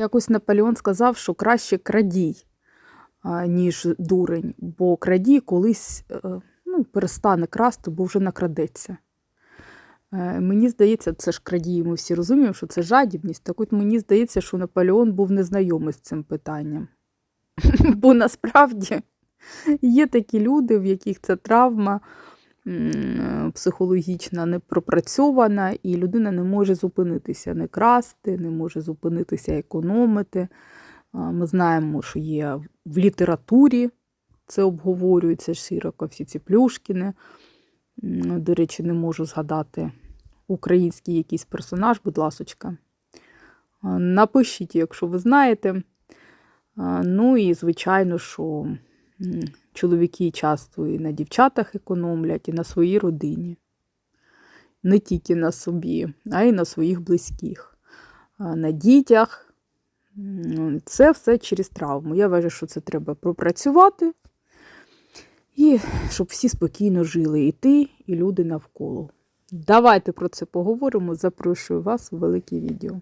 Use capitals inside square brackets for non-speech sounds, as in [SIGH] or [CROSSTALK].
Якось Наполеон сказав, що краще крадій, ніж дурень, бо крадій колись е, ну, перестане красти, бо вже накрадеться. Е, Мені здається, це ж крадії, ми всі розуміємо, що це жадібність. Так от мені здається, що Наполеон був незнайомий з цим питанням. [LAUGHS] Бо насправді є такі люди, в яких ця травма психологічна не пропрацьована, і людина не може зупинитися, не красти, не може зупинитися економити. Ми знаємо, що є в літературі це обговорюється широко, всі ці плюшкіни. До речі, не можу згадати український якийсь персонаж, будь ласочка. Напишіть, якщо ви знаєте. Ну і, звичайно, що чоловіки часто і на дівчатах економлять, і на своїй родині. Не тільки на собі, а й на своїх близьких, на дітях. Це все через травму. Я вважаю, що це треба пропрацювати. І щоб всі спокійно жили, і ти, і люди навколо. Давайте про це поговоримо. Запрошую вас у велике відео.